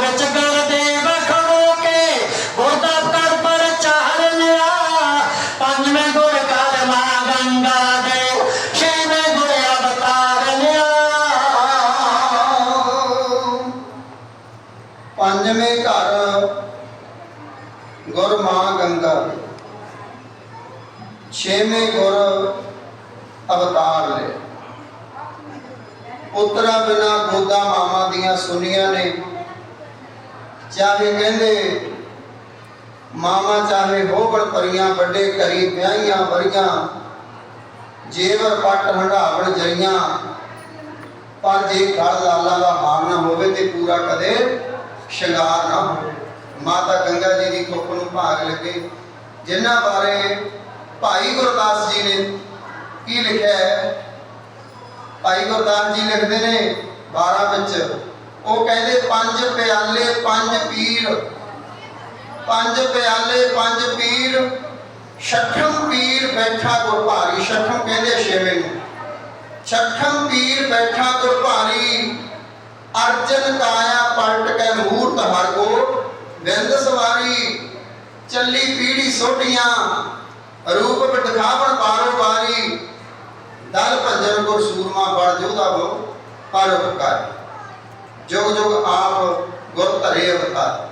ਵਿੱਚ ਗੁਰਦੇਵ ਖੜੋ ਕੇ ਗੁਰਦਾ ਕਰ ਪਰ ਚਾਰ ਲਿਆ ਪੰਜਵੇਂ ਗੁਰ ਕਰ ਮਾਂ ਗੰਗਾ ਦੇ, ਛੇਵੇਂ ਗੁਰ ਅਵਤਾਰ ਲਿਆ ਪੰਜਵੇਂ ਘਰ ਗੁਰ ਮਾਂ ਗੰਗਾ, ਛੇਵੇਂ ਗੁਰ ਅਵਤਾਰ ਲੈ ਪੁੱਤਰਾ ਬਿਨਾ ਗੋਦਾ ਮਾਮਾ ਦੀਆਂ ਸੁਨੀਆਂ ਨੇ। ਚਾਹੇ ਕਹਿੰਦੇ, ਮਾਮਾ ਚਾਹੇ ਹੋਵਣ ਪਰੀਆਂ ਵੱਡੇ ਘਰੀ ਵਿਆਹੀਆਂ ਵਰੀਆਂ ਜੇਵਰ ਪੱਟ ਹੰਡਾਵਣ ਜਰੀਆਂ ਪਰ ਜੇ ਘਰ ਲਾਲਾ ਦਾ ਹਾਰ ਨਾ ਹੋਵੇ ਤੇ ਪੂਰਾ ਕਦੇ ਸ਼ਿੰਗਾਰ ਨਾ ਹੋਵੇ। ਮਾਤਾ ਗੰਗਾ ਜੀ ਦੀ ਕੁੱਖ ਨੂੰ ਭਾਗ ਲੱਗੇ। ਜਿਨ੍ਹਾਂ ਬਾਰੇ ਭਾਈ ਗੁਰਦਾਸ ਜੀ ਨੇ ਕੀ ਲਿਖਿਆ ਹੈ? ਭਾਈ ਗੁਰਦਾਸ ਜੀ ਲਿਖਦੇ ਨੇ 12 ਵਿੱਚ ਉਹ ਕਹਿੰਦੇ ਪੰਜ ਪਿਆਲੇ, ਪੰਜ ਪੀਰ। ਪੰਜ ਪਿਆਲੇ, ਪੰਜ ਪੀਰ। ਛਠਮ ਪੀਰ ਬੈਠਾ ਗੁਰ ਛਠਮ ਕਹਿੰਦੇ ਛੇਵੇਂ ਨੂੰ। ਛਠਮ ਪੀਰ ਬੈਠਾ ਗੁਰ ਅਰਜਨ ਕਾਇਆ ਪਲਟ ਕੇ ਮੂਰਤ ਹਰ ਕੋ। ਬਿੰਦ ਸਵਾਰੀ। ਚੱਲੀ ਪੀੜੀ ਸੋਟੀਆਂ ਰੂਪ ਬਿਠਾਵਣ ਪਾਰੋ ਬਾਰੀ ਦਲ ਭੰਜਨ ਗੁਰ ਸੂਰਮਾ ਬੜ ਜੋਧਾ ਬੋ ਪਰ ਜੋਗ ਜੋਗ ਆਪ ਗੁਰ ਧਰੇ ਅਵਤਾਰ।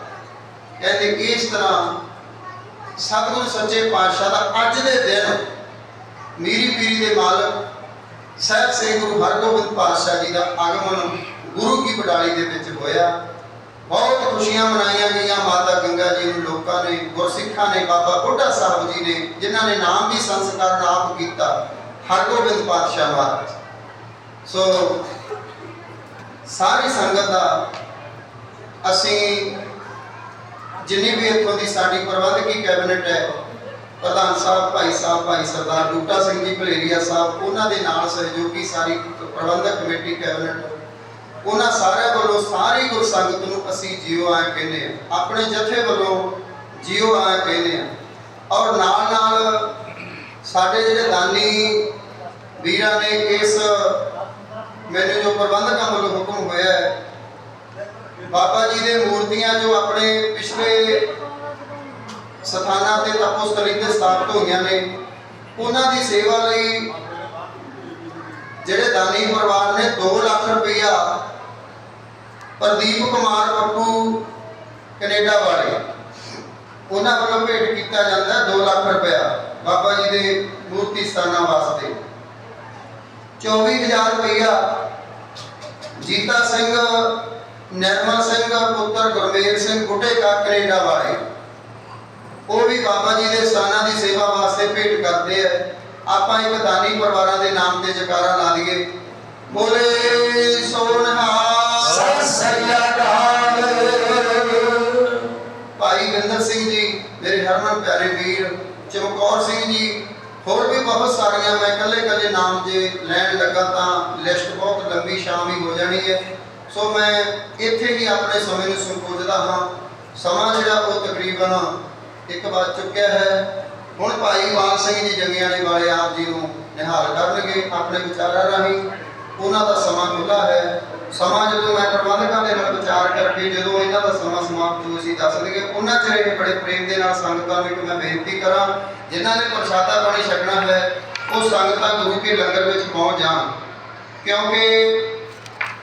ਕਹਿੰਦੇ ਕਿ ਇਸ ਤਰ੍ਹਾਂ ਸਤਿਗੁਰੂ ਸੱਚੇ ਪਾਤਸ਼ਾਹ ਦਾ ਅੱਜ ਦੇ ਦਿਨ ਮੀਰੀ ਪੀਰੀ ਦੇ ਮਾਲਕ ਸਾਹਿਬ ਸ੍ਰੀ ਗੁਰੂ ਹਰਗੋਬਿੰਦ ਪਾਤਸ਼ਾਹ ਜੀ ਦਾ ਆਗਮਨ ਗੁਰੂ ਕੀ ਬਡਾਲੀ ਦੇ ਵਿੱਚ ਹੋਇਆ। ਬਹੁਤ ਖੁਸ਼ੀਆਂ ਮਨਾਈਆਂ ਗਈਆਂ। ਮਾਤਾ ਗੰਗਾ ਜੀ ਨੂੰ ਲੋਕਾਂ ਨੇ, ਗੁਰਸਿੱਖਾਂ ਨੇ, ਬਾਬਾ ਬੁੱਢਾ ਸਾਹਿਬ ਜੀ ਨੇ, ਜਿਨ੍ਹਾਂ ਨੇ ਨਾਮ ਵੀ ਸੰਸਕਾਰ ਆਪ ਕੀਤਾ, ਹਰਗੋਬਿੰਦ ਪਾਤਸ਼ਾਹ ਮਹਾਰਾਜ। ਸੋ ਸਾਰੀ ਸੰਗਤ ਦਾ ਅਸੀਂ ਜਿੰਨੀ ਵੀ ਇੱਥੋਂ ਦੀ ਸਾਡੀ ਪ੍ਰਬੰਧਕੀ ਕੈਬਨਿਟ ਹੈ, ਪ੍ਰਧਾਨ ਸਾਹਿਬ, ਭਾਈ ਸਾਹਿਬ, ਭਾਈ ਸਰਦਾਰ ਡੂਟਾ ਸਿੰਘ ਜੀ, ਭਲੇਰੀਆ ਸਾਹਿਬ, ਉਹਨਾਂ ਦੇ ਨਾਲ ਸਹਿਯੋਗੀ ਸਾਰੀ ਪ੍ਰਬੰਧਕ ਕਮੇਟੀ ਕੈਬਨਿਟ, ਉਹਨਾਂ ਸਾਰਿਆਂ ਵੱਲੋਂ ਸਾਰੀ ਗੁਰ ਸੰਗਤ ਨੂੰ ਅਸੀਂ ਜੀਓ ਆ ਕਹਿੰਦੇ ਆ ਆਪਣੇ ਜਥੇ ਵੱਲੋਂ ਜੀਓ ਆ ਕਹਿੰਦੇ ਆ ਔਰ ਨਾਲ ਨਾਲ ਸਾਡੇ ਜਿਹੜੇ ਦਾਨੀ ਵੀਰਾਂ ਨੇ ਇਸ ਮੈਨੂੰ ਜੋ ਪ੍ਰਬੰਧਕਾਂ ਵੱਲੋਂ ਹੁਕਮ ਹੋਇਆ ਹੈ, ਬਾਬਾ ਜੀ ਦੇ ਮੂਰਤੀਆਂ ਜੋ ਆਪਣੇ ਪਿਛਲੇ ਸਥਾਨਾਂ ਤੇ ਤਪੋਸਥਲੀ ਤੇ ਸਥਾਪਿਤ ਹੋਈਆਂ ਨੇ, ਉਹਨਾਂ ਦੀ ਸੇਵਾ ਲਈ ਜਿਹੜੇ ਦਾਨੀ ਪਰਿਵਾਰ ਨੇ 2 ਲੱਖ ਰੁਪਇਆ ਪ੍ਰਦੀਪ ਕੁਮਾਰ ਪੱਪੂ ਕੈਨੇਡਾ ਵਾਲੇ, ਉਹਨਾਂ ਵੱਲੋਂ ਭੇਟ ਕੀਤਾ ਜਾਂਦਾ ਹੈ 2 ਲੱਖ ਰੁਪਇਆ ਬਾਬਾ ਜੀ ਦੇ ਮੂਰਤੀ ਸਥਾਨਾਂ ਵਾਸਤੇ। 24000 ਰੁਪਈਆ। ਜੀਤਾ ਸਿੰਘ ਨਿਰਮਲ ਸਿੰਘ ਪੁੱਤਰ ਗੁਰਮੇਲ ਸਿੰਘ ਬੁੱਢੇ ਕਾ ਕੈਨੇਡਾ ਵਾਲੇ। ਉਹ ਵੀ ਬਾਬਾ ਜੀ ਦੇ ਸਥਾਨਾਂ ਦੀ ਸੇਵਾ ਵਾਸਤੇ ਭੇਟ ਕਰਦੇ ਆ। ਆਪਾਂ ਇੱਕ ਦਾਨੀ ਪਰਿਵਾਰਾਂ ਦੇ ਨਾਮ ਤੇ ਜਕਾਰਾ ਲਾ ਲਈਏ। ਬੋਲੇ ਸੋਨਹਾ ਸਤਿ ਸ੍ਰੀ ਅਕਾਲ। ਭਾਈ ਵਿੰਦਰ ਸਿੰਘ ਜੀ ਮੇਰੇ ਹਰਮਨ ਪਿਆਰੇ ਵੀਰ ਚਮਕੌਰ ਸਿੰਘ ਜੀ ਹੋਰ ਵੀ ਬਹੁਤ ਸਾਰੀਆਂ, ਮੈਂ ਇਕੱਲੇ ਇਕੱਲੇ ਨਾਮ ਜੇ ਲੈਣ ਲੱਗਾ ਤਾਂ ਲਿਸਟ ਬਹੁਤ ਲੰਬੀ ਸ਼ਾਮੀ ਹੋ ਜਾਣੀ ਹੈ। ਸੋ ਮੈਂ ਇੱਥੇ ਹੀ ਆਪਣੇ ਸਮੇਂ ਨੂੰ ਸੰਕੋਚਦਾ ਹਾਂ। ਸਮਾਂ ਜਿਹੜਾ ਉਹ ਤਕਰੀਬਨ ਇੱਕ ਵੱਜ ਚੁੱਕਿਆ ਹੈ। ਹੁਣ ਭਾਈ ਮਾਨ ਸਿੰਘ ਜੀ ਜੰਗਿਆਣੇ ਵਾਲੇ ਆਪ ਜੀ ਨੂੰ ਨਿਹਾਲ ਕਰਨਗੇ ਆਪਣੇ ਵਿਚਾਰਾਂ ਰਾਹੀਂ। ਉਹਨਾਂ ਦਾ ਸਮਾਂ ਖੁੱਲਾ ਹੈ। ਸਮਾਂ ਜਦੋਂ ਮੈਂ ਪ੍ਰਬੰਧਕਾਂ ਦੇ ਨਾਲ ਵਿਚਾਰ ਕਰਕੇ ਜਦੋਂ ਇਹਨਾਂ ਦਾ ਸਮਾਂ ਸਮਾਪਤ ਹੋ ਸੀ ਦੱਸ ਦਈਏ, ਉਹਨਾਂ ਚਿਰ ਇਹ ਬੜੇ ਪ੍ਰੇਮ ਦੇ ਨਾਲ ਸੰਗਤਾਂ ਨੂੰ ਇੱਕ ਮੈਂ ਬੇਨਤੀ ਕਰਾਂ, ਜਿਨ੍ਹਾਂ ਨੇ ਪ੍ਰਸ਼ਾਦਾ ਪਾਣੀ ਛਕਣਾ ਹੈ, ਉਹ ਸੰਗਤਾਂ ਗੁਰੂ ਕੇ ਲੰਗਰ ਵਿੱਚ ਪਹੁੰਚ ਜਾਣ। ਕਿਉਂਕਿ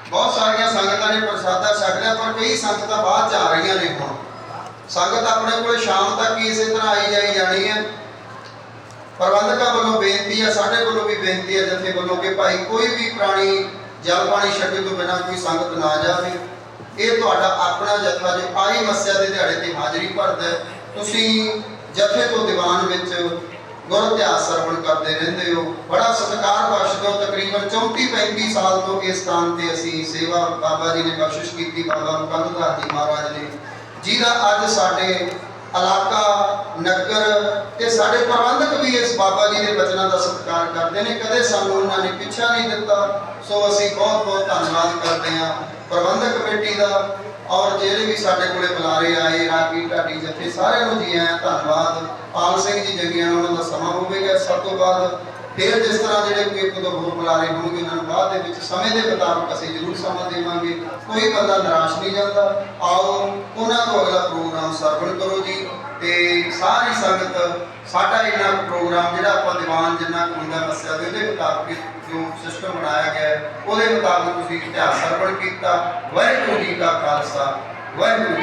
ਬਹੁਤ ਸਾਰੀਆਂ ਸੰਗਤਾਂ ਨੇ ਪ੍ਰਸ਼ਾਦਾ ਛਕ ਲਿਆ, ਪਰ ਕਈ ਸੰਗਤਾਂ ਬਾਅਦ ਚ ਆ ਰਹੀਆਂ ਨੇ ਹੁਣ। ਸੰਗਤ ਆਪਣੇ ਕੋਲ ਸ਼ਾਮ ਤੱਕ ਹੀ ਇਸੇ ਤਰ੍ਹਾਂ ਆਈ ਜਾਈ ਜਾਣੀ ਹੈ। ਪ੍ਰਬੰਧਕਾਂ ਵੱਲੋਂ ਬੇਨਤੀ ਹੈ ਸਾਡੇ ਵੱਲੋਂ ਵੀ ਬੇਨਤੀ ਹੈ ਜਥੇ ਵੱਲੋਂ ਕਿ ਭਾਈ ਕੋਈ ਵੀ ਪ੍ਰਾਣੀ ਜਲ ਪਾਣੀ ਛਕੇ ਤੋਂ ਬਿਨਾਂ ਕੋਈ ਸੰਗਤ ਨਾ ਜਾਵੇ। ਇਹ ਤੁਹਾਡਾ ਆਪਣਾ ਜਥਾ ਜੋ ਆਈ ਮੱਸਿਆ ਦੇ ਦਿਹਾੜੇ ਤੇ ਹਾਜ਼ਰੀ ਭਰਦਾ ਤੁਸੀਂ ਜਥੇ ਤੋਂ ਦੀਵਾਨ ਵਿੱਚ ਗੁਰ ਇਤਿਹਾਸ ਸਰਵਣ ਕਰਦੇ ਰਹਿੰਦੇ ਹੋ। ਬੜਾ ਸਤਿਕਾਰ ਬਖਸ਼ਦੇ ਹੋ, ਤਕਰੀਬਨ 34 35 ਸਾਲ ਤੋਂ ਇਸ ਸਥਾਨ ਤੇ ਅਸੀਂ ਸੇਵਾ ਬਾਬਾ ਜੀ ਨੇ ਬਖਸ਼ਿਸ਼ ਕੀਤੀ, ਬਾਬਾ ਮੁਕੰਦਦਾਸ ਜੀ ਮਹਾਰਾਜ ਨੇ। ਜਿਹਦਾ ਅੱਜ ਸਾਡੇ ਇਲਾਕਾ ਨਗਰ ਤੇ ਸਾਡੇ ਪ੍ਰਬੰਧਕ ਵੀ ਇਸ ਬਾਬਾ ਜੀ ਦੇ ਬਚਨਾਂ ਦਾ ਸਤਿਕਾਰ ਕਰਦੇ ਨੇ। ਕਦੇ ਸਾਨੂੰ ਉਹਨਾਂ ਨੇ ਪਿੱਛਾ ਨਹੀਂ ਦਿੱਤਾ। ਸੋ ਅਸੀਂ ਬਹੁਤ ਬਹੁਤ ਧੰਨਵਾਦ ਕਰਦੇ ਹਾਂ ਪ੍ਰਬੰਧਕ ਕਮੇਟੀ ਦਾ ਔਰ ਜਿਹੜੇ ਵੀ ਸਾਡੇ ਕੋਲੇ ਬੁਲਾਰੇ ਆਏ, ਰਾਗੀ, ਢਾਡੀ, ਜੱਥੇ, ਸਾਰਿਆਂ ਨੂੰ ਜੀ ਆਇਆਂ ਧੰਨਵਾਦ। ਪਾਲ ਸਿੰਘ ਜੀ ਜਗੀਆਂ ਉਹਨਾਂ ਦਾ ਸਮਾਂ ਹੋਵੇਗਾ ਸਭ ਤੋਂ ਬਾਅਦ ਫਿਰ ਜਿਸ ਤਰ੍ਹਾਂ ਜਿਹੜੇ ਕੋਈ ਇੱਕ ਹੋਰ ਬੁਲਾਰੇ ਹੋਣਗੇ ਉਹਨਾਂ ਨੂੰ ਬਾਅਦ ਦੇ ਵਿੱਚ ਸਮੇਂ ਦੇ ਮੁਤਾਬਕ ਅਸੀਂ ਜ਼ਰੂਰ ਸਮਾਂ ਦੇਵਾਂਗੇ। ਕੋਈ ਬੰਦਾ ਨਿਰਾਸ਼ ਨਹੀਂ ਜਾਂਦਾ। ਆਓ ਉਹਨਾਂ ਤੋਂ ਅਗਲਾ ਪ੍ਰੋਗਰਾਮ ਸਰਵਣ ਕਰੋ ਜੀ। ਤੇ ਸਾਰੀ ਸੰਗਤ, ਸਾਡਾ ਇਹਨਾਂ ਪ੍ਰੋਗਰਾਮ ਜਿਹੜਾ ਆਪਾਂ ਦੀਵਾਨ ਜਿੰਨਾ ਕੁ ਹੁੰਦਾ ਦੱਸਿਆ ਤੇ ਉਹਦੇ ਮੁਤਾਬਕ ਜੋ ਸਿਸਟਮ ਬਣਾਇਆ ਗਿਆ ਉਹਦੇ ਮੁਤਾਬਕ ਤੁਸੀਂ ਇਤਿਹਾਸ ਸਰਵਣ ਕੀਤਾ। ਵਾਹਿਗੁਰੂ ਜੀ ਕਾ ਖਾਲਸਾ, ਵਾਹਿਗੁਰੂ ਜੀ